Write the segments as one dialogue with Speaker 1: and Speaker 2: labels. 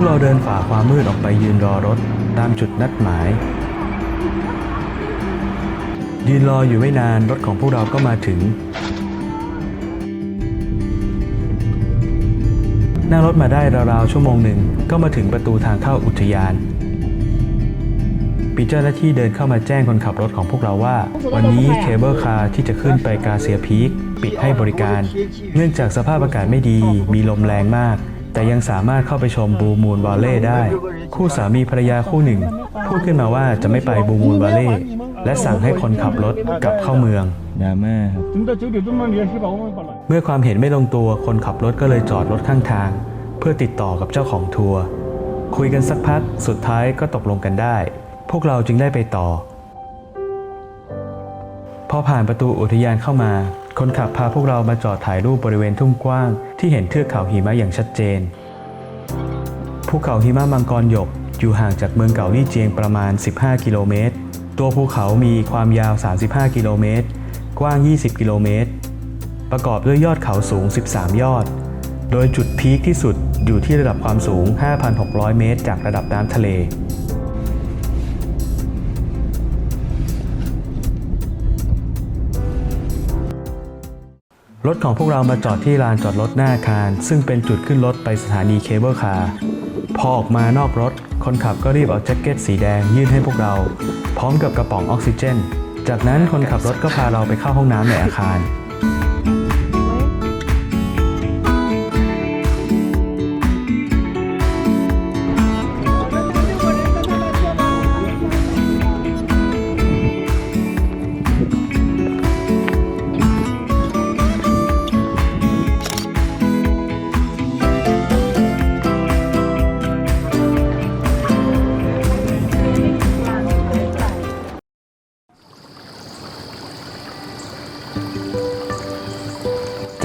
Speaker 1: วกเราเดินฝ่าความมืดออกไปยืนรอรถตามจุดนัดหมาย ยืนรออยู่ไม่นานรถของพวกเราก็มาถึง นั่งรถมาได้ราวๆชั่วโมงหนึ่งก็มาถึงประตูทางเข้าอุทยานปีเจ้าหน้าที่เดินเข้ามาแจ้งคนขับรถของพวกเราว่า วันนี้เคเบิลคาร์ที่จะขึ้นไปกาเซียพีคปิดให้บริการ เนื่องจากสภาพอากาศไม่ดีมีลมแรงมาก แต่ยังสามารถเข้าไปชมบูมูลวาเล่ได้ คู่สามีภรรยาคู่หนึ่ง พูดขึ้นมาว่าจะไม่ไปบูมูลวาเล่และสั่งให้คนขับรถกลับเข้าเมือง
Speaker 2: ดราม่าครับ
Speaker 1: เมื่อความเห็นไม่ลงตัวคนขับรถก็เลยจอดรถข้างทาง เพื่อติดต่อกับเจ้าของทัวร์คุยกันสักพักสุดท้ายก็ตกลงกันได้ พวกเราจึงได้ไปต่อ พอผ่านประตูอุทยานเข้ามา คนขับพาพวกเรามาจอดถ่ายรูปบริเวณทุ่งกว้าง ที่เห็นเทือกเขาหิมะอย่างชัดเจน ภูเขาหิมะมังกรหยกอยู่ห่างจากเมืองเก่าลี่เจียงประมาณ 15 กิโลเมตร ตัวภูเขามีความยาว 35 กิโลเมตร กว้าง 20 กิโลเมตร ประกอบด้วยยอดเขาสูง 13 ยอด โดยจุดพีคที่สุดอยู่ที่ระดับความสูง 5,600 เมตร จากระดับน้ำทะเล รถของพวกเรามาจอดที่ลานจอดรถหน้าอาคาร ซึ่งเป็นจุดขึ้นรถไปสถานีเคเบิลคาร์พอออกมานอกรถ คนขับก็รีบเอาแจ็คเก็ตสีแดงยื่นให้พวกเรา พร้อมกับกระป๋องออกซิเจน จากนั้นคนขับรถก็พาเราไปเข้าห้องน้ำในอาคาร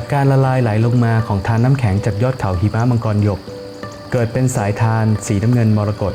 Speaker 1: จากการละลายไหลลงมาของทานน้ำแข็งจากยอดเขาหิมะมังกรหยก เกิดเป็นสายทานสีน้ำเงินมรกต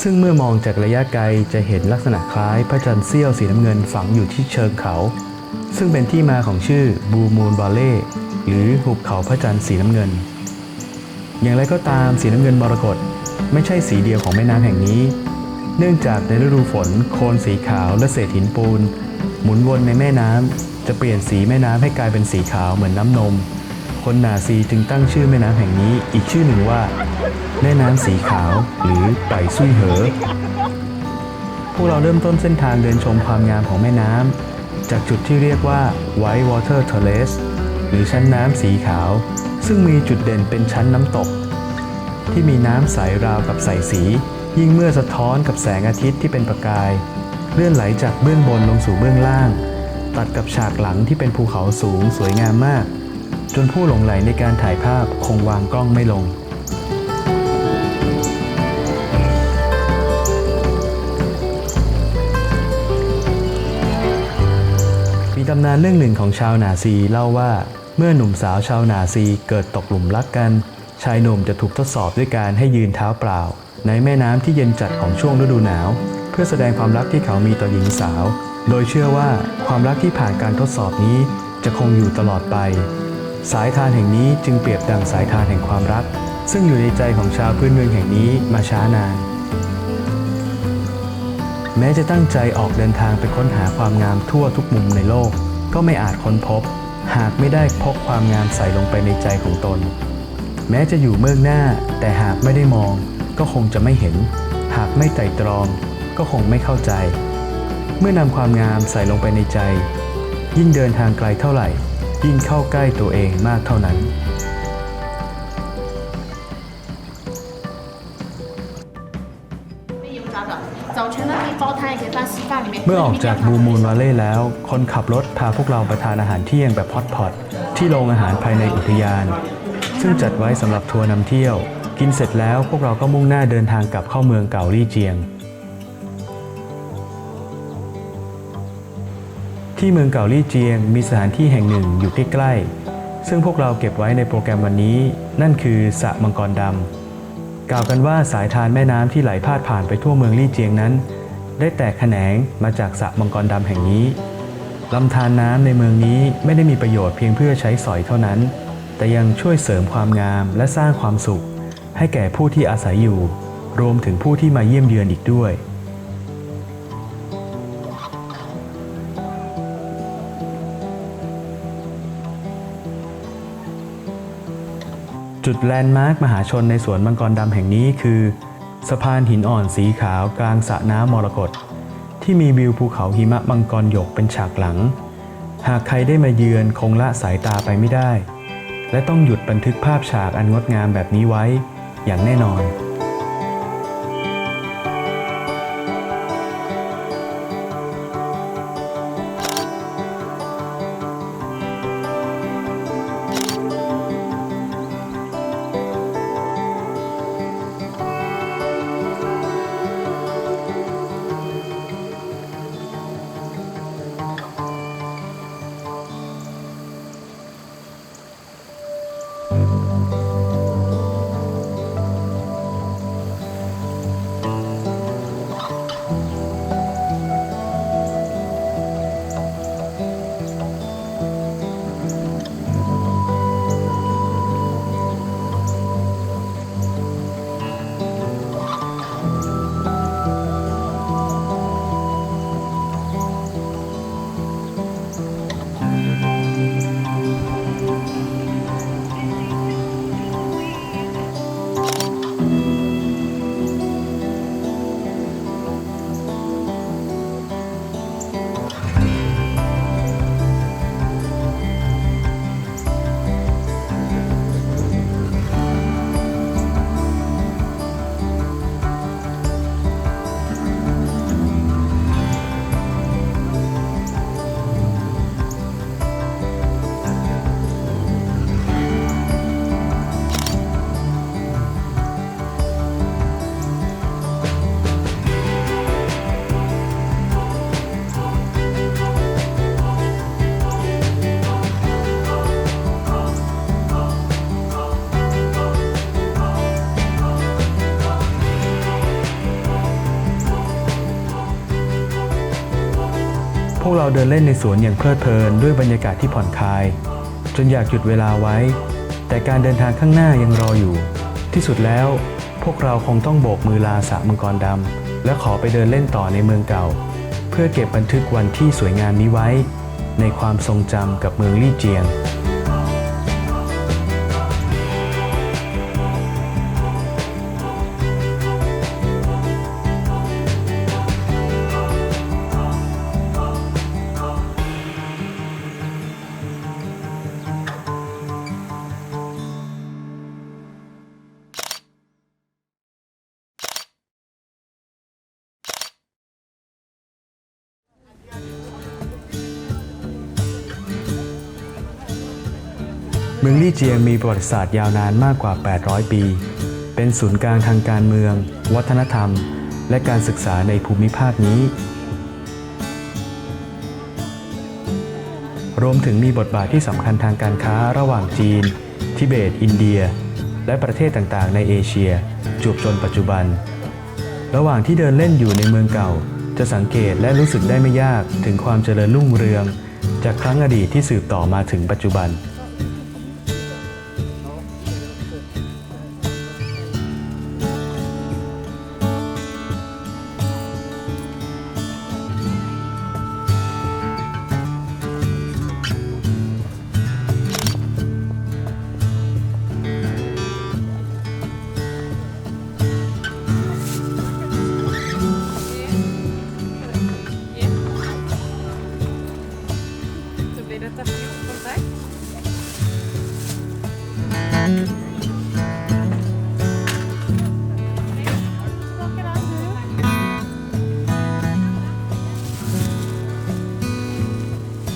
Speaker 1: ซึ่งเมื่อมองจากระยะไกลจะเห็นลักษณะคล้ายพระจันทร์เสี้ยวสีน้ำเงินฝังอยู่ที่เชิงเขา ซึ่งเป็นที่มาของชื่อบูมูลบาเล่หรือหุบเขาพระจันทร์สีน้ำเงิน อย่างไรก็ตามสีน้ำเงินมรกตไม่ใช่สีเดียวของแม่น้ำแห่งนี้ เนื่องจากในฤดูฝนโคลนสีขาวและเศษหินปูน หมุนวนในแม่น้ำ จะเปลี่ยนสีแม่น้ำให้กลายเป็นสีขาวเหมือนน้ำนม คนนาซีจึงตั้งชื่อแม่น้ำแห่งนี้อีกชื่อหนึ่งว่า แม่น้ำสีขาวหรือไต่ซุยเหอ พวกเราเริ่มต้นเส้นทางเดินชมความงามของแม่น้ำจากจุดที่เรียกว่า White Water Terrace หรือชั้นน้ำสีขาว ซึ่งมีจุดเด่นเป็นชั้นน้ำตก ที่มีน้ำใสราวกับใสสี ยิ่งเมื่อสะท้อนกับแสงอาทิตย์ที่เป็นประกาย เลื่อนไหลจากเบื้องบนลงสู่เบื้องล่าง ตัดกับฉากหลังที่เป็นภูเขาสูงสวยงามมาก จนผู้หลงไหลในการถ่ายภาพคงวางกล้องไม่ลง มีตำนานเรื่องหนึ่งของชาวนาซีเล่าว่าเมื่อหนุ่มสาวชาวนาซีเกิดตกหลุมรักกัน ชายหนุ่มจะถูกทดสอบด้วยการให้ยืนเท้าเปล่า ในแม่น้ำที่เย็นจัดของช่วงฤดูหนาว เพื่อแสดงความรักที่เขามีต่อหญิงสาว โดยเชื่อว่าความรักที่ผ่านการทดสอบนี้จะคงอยู่ตลอดไป สายทานแห่งนี้จึงเปรียบดังสายทานแห่งความรัก ซึ่งอยู่ในใจของชาวพื้นเมืองแห่งนี้มาช้านาน แม้จะตั้งใจออกเดินทางไปค้นหาความงามทั่วทุกมุมในโลก ก็ไม่อาจค้นพบ หากไม่ได้พกความงามใส่ลงไปในใจของตน แม้จะอยู่เมืองหน้า แต่หากไม่ได้มอง ก็คงจะไม่เห็น หากไม่ไตร่ตรอง ก็คงไม่เข้าใจ เมื่อนำความงามใส่ลงไปในใจ ยิ่งเดินทางไกลเท่าไหร่ ยิ่งเข้าใกล้ตัวเองมากเท่านั้น เมื่อออกจากบูมูลวาเล่แล้ว คนขับรถพาพวกเราไปทานอาหารเที่ยงแบบฮอตพอตที่โรงอาหารภายในอุทยาน ซึ่งจัดไว้สำหรับทัวร์นำเที่ยว กินเสร็จแล้วพวกเราก็มุ่งหน้าเดินทางกลับเข้าเมืองเก่าลี่เจียง ที่เมืองเก่าลี่เจียง มีสถานที่แห่งหนึ่งอยู่ใกล้ๆ ซึ่งพวกเราเก็บไว้ในโปรแกรมวันนี้ นั่นคือสระมังกรดำกล่าวกันว่าสายทานแม่น้ำที่ไหลพาดผ่านไปทั่วเมืองลี่เจียงนั้น ได้แตกแขนงมาจากสระมังกรดำแห่งนี้ลำธารน้ำในเมืองนี้ไม่ได้มีประโยชน์เพียงเพื่อใช้สอยเท่านั้น แต่ยังช่วยเสริมความงามและสร้างความสุข ให้แก่ผู้ที่อาศัยอยู่ รวมถึงผู้ที่มาเยี่ยมเยือนอีกด้วย แลนด์มาร์คมหาชนในสวนมังกรดำแห่งนี้คือ สะพานหินอ่อนสีขาวกลางสระน้ำมรกตที่มีวิวภูเขาหิมะมังกรหยกเป็นฉากหลัง หากใครได้มาเยือนคงละสายตาไปไม่ได้ และต้องหยุดบันทึกภาพฉากอันงดงามแบบนี้ไว้ อย่างแน่นอน เราเดินเล่นในสวนอย่างเพลิดเพลินด้วยบรรยากาศที่ผ่อนคลาย จนอยากหยุดเวลาไว้ แต่การเดินทางข้างหน้ายังรออยู่ ที่สุดแล้ว พวกเราคงต้องโบกมือลาสระมังกรดำและขอไปเดินเล่นต่อในเมืองเก่า เพื่อเก็บบันทึกวันที่สวยงามนี้ไว้ ในความทรงจำกับเมืองลี่เจียง เมืองลี่เจียงมีประวัติศาสตร์ยาวนานมากกว่า 800 ปี เป็นศูนย์กลางทางการเมือง วัฒนธรรม และการศึกษาในภูมิภาคนี้ รวมถึงมีบทบาทที่สำคัญทางการค้าระหว่างจีน ทิเบต อินเดีย และประเทศต่างๆ ในเอเชียจวบจนปัจจุบัน ระหว่างที่เดินเล่นอยู่ในเมืองเก่า จะสังเกตและรู้สึกได้ไม่ยากถึงความเจริญรุ่งเรือง จากครั้งอดีตที่สืบต่อมาถึงปัจจุบัน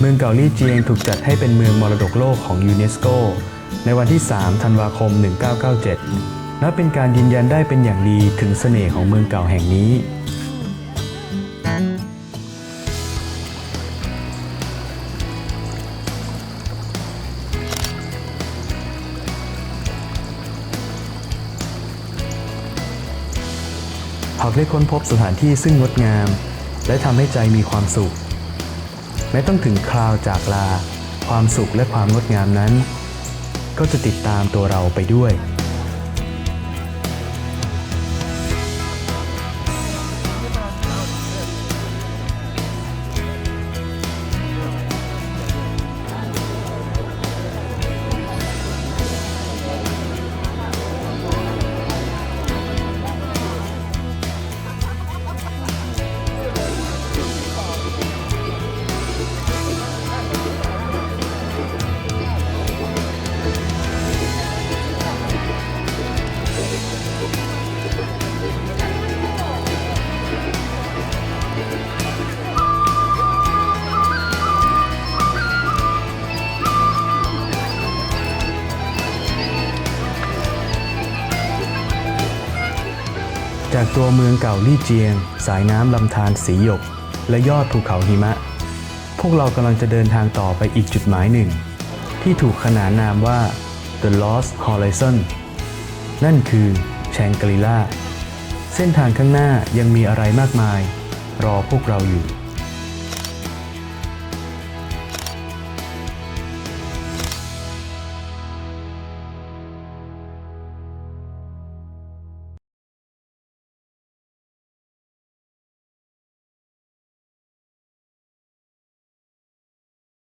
Speaker 1: มืองเก่าลี่เจียงถูกจัดให้เป็นเมืองมรดกโลกของยูเนสโก ในวันที่ 3 ธันวาคม 1997และเป็นการยืนยันได้เป็นอย่างดีถึงเสน่ห์ของเมืองเก่าแห่งนี้หากได้ค้นพบสถานที่ซึ่งงดงาม และทำให้ใจมีความสุข แม้ต้องถึงคราวจากลา ความสุขและความงดงามนั้น ก็จะติดตามตัวเราไปด้วย จากตัวเมืองเก่าลี่เจียง สายน้ำลำธารสีหยก และยอดภูเขาหิมะ พวกเรากำลังจะเดินทางต่อไปอีกจุดหมายหนึ่ง ที่ถูกขนานนามว่า The Lost Horizon นั่นคือแชงกรีลาเส้นทางข้างหน้ายังมีอะไรมากมาย รอพวกเราอยู่